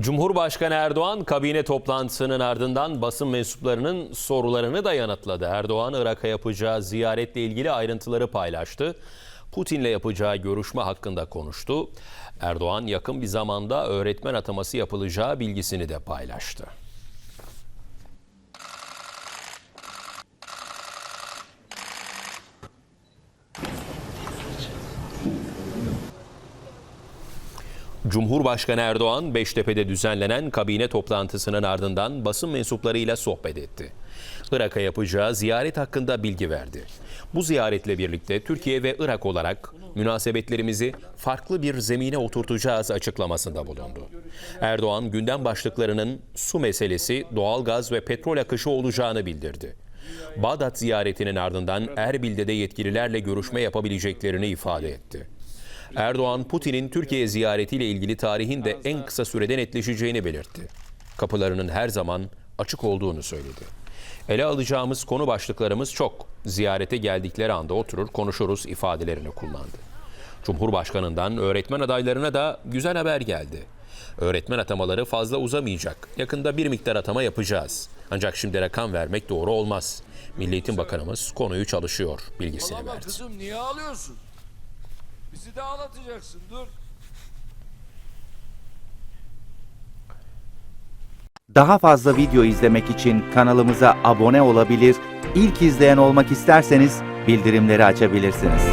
Cumhurbaşkanı Erdoğan kabine toplantısının ardından basın mensuplarının sorularını da yanıtladı. Erdoğan Irak'a yapacağı ziyaretle ilgili ayrıntıları paylaştı. Putin'le yapacağı görüşme hakkında konuştu. Erdoğan yakın bir zamanda öğretmen ataması yapılacağı bilgisini de paylaştı. Cumhurbaşkanı Erdoğan Beştepe'de düzenlenen kabine toplantısının ardından basın mensuplarıyla sohbet etti. Irak'a yapacağı ziyaret hakkında bilgi verdi. Bu ziyaretle birlikte Türkiye ve Irak olarak münasebetlerimizi farklı bir zemine oturtacağız açıklamasında bulundu. Erdoğan gündem başlıklarının su meselesi, doğalgaz ve petrol akışı olacağını bildirdi. Bağdat ziyaretinin ardından Erbil'de de yetkililerle görüşme yapabileceklerini ifade etti. Erdoğan, Putin'in Türkiye ziyaretiyle ilgili tarihin de en kısa sürede netleşeceğini belirtti. Kapılarının her zaman açık olduğunu söyledi. Ele alacağımız konu başlıklarımız çok. Ziyarete geldikleri anda oturur konuşuruz ifadelerini kullandı. Cumhurbaşkanından öğretmen adaylarına da güzel haber geldi. Öğretmen atamaları fazla uzamayacak. Yakında bir miktar atama yapacağız. Ancak şimdi rakam vermek doğru olmaz. Milli Eğitim Bakanımız konuyu çalışıyor bilgisini verdi. kızım niye ağlıyorsun? Bizi de ağlatacaksın dur. Daha fazla video izlemek için kanalımıza abone olabilir, ilk izleyen olmak isterseniz bildirimleri açabilirsiniz.